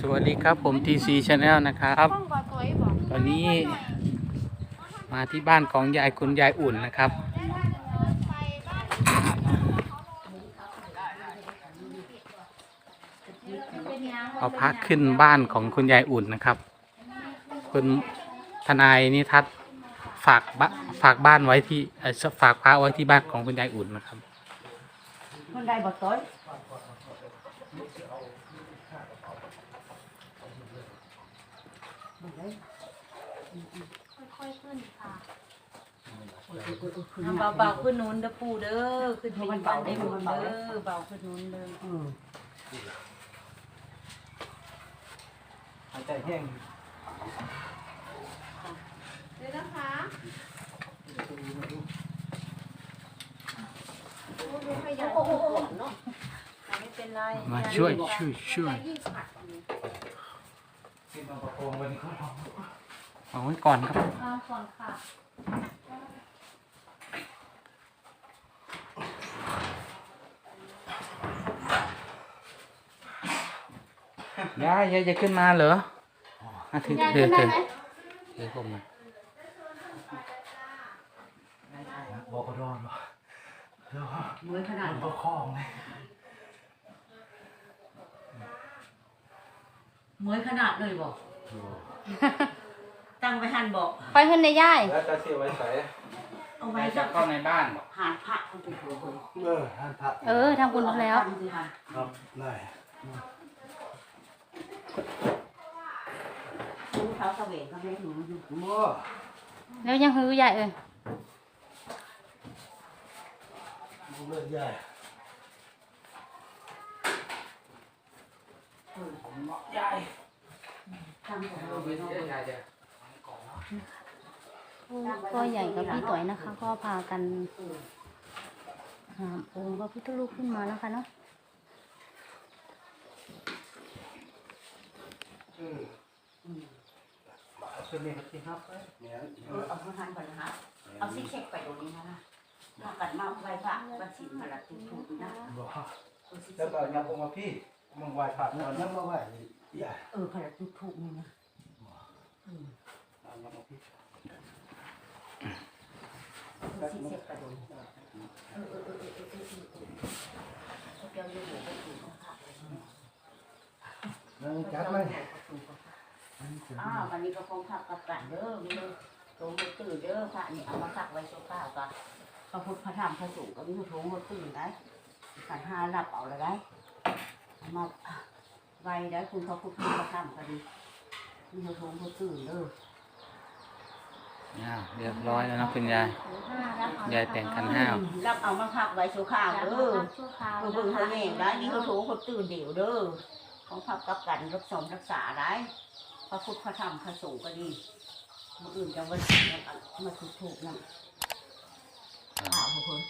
สวัสดีครับผม TC Channel นะครับ ตอนนี้มาที่บ้านของยายคุณยายอุ่นนะครับ เอาพักขึ้นบ้านของคุณยายอุ่นนะครับ คุณทนายนิทัศฝากบฝากบ้านไว้ที่ฝากพระไว้ที่บ้านของคุณยายอุ่นนะครับคนใดบ่ต้อย ค่อยๆขึ้นค่ะทำเบาๆขึ้นนู้นเด้อปูเด้อขึ้นไปอยู่บ้านได้บุญเด้อเบาขึ้นนู้นเด้อหายใจแห้งเดี๋ยวนะคะโอ้โหเนาะไม่เป็นไรมาช่วยช่วยช่วย ยิ่งขัด กินมาประโคมวันนี้ก็ร้องเอาไว้ก่อนครับมาก่อนค่ะยายยายจะขึ้นมาเหรออะถือยายถืขึ้อนได้ถือไหมถือผมมาบอกก็ร้องบ่แล้วมือขนาดมันก็คล้องเลย มือขนาดเลยบ่ตั้งไปหันบอกไปขึ้นในย่าย แล้วจะเสียไว้ใส่เอาไว้ยายสัจะกเข้าในบ้านบอกหานพระคนเป็นหัวคนเออท่านพระเออทำบุญแล้ว ครับได้ดูเท้าเสวงก็ไม่รู้อยู่มั่วแล้วยังฮือใหญ่เอ้ยมึงเลิกใหญ่ ทำของเราเนาะยายจะก็ใหญ่กับพี่ต่อยนะคะ ก็พากันหามองค์พระพุทธรูปขึ้นมานะคะเนาะเออเป็นนี่ครับที่ครับเนี่ยเออเอาหันไปนะเอาซิเช็คไปตรงนี้นะนะถ้ากันมาไหว้พระวันศีลมาละทุกๆนะบอกเอาซิเช็แล้วคก็ยังคงมาพี่ มึงไหว้พระแล้วยังมาไหว้ใหญ่เออพละทุกๆนี่นะอืมยังมาพี่เอาซิเช็คไปตรงนี้เออเออเออเออเออเออเออเขาจะอยู่หัวไปถึงนะคะนั่งจัดไหมอ้าววันนี้ก็คงพักกับกันเด้อมีเด้อตรงมือตื่นเด้อพระนี่เอามาสักไว้โซฟากันพระพุทธพระธรรมพระสงฆ์ก็มีทงมือตื่นได้ขันห้ารับเอาเลยได้เอา มาไว้ได้คุณพระพุทธพระธรรมก็ดีมีทงมือตื่นเด้ออ้าวเรียบร้อยแล้วนะคุณยาย ยายแต่งขันห้ารับเอามาพักไว้โซฟาเด้อชั่วคราวเออเบิ่งเขาแย่งได้นี่เขาโถเขาตื่นเดี๋ยวเด้อของพักกับกันรักษารักษาได้พระพุทธพระธรรมพระสงฆ์ก็ดีมืออื่นจะวันมาถูกถูกๆนะข่าวของคน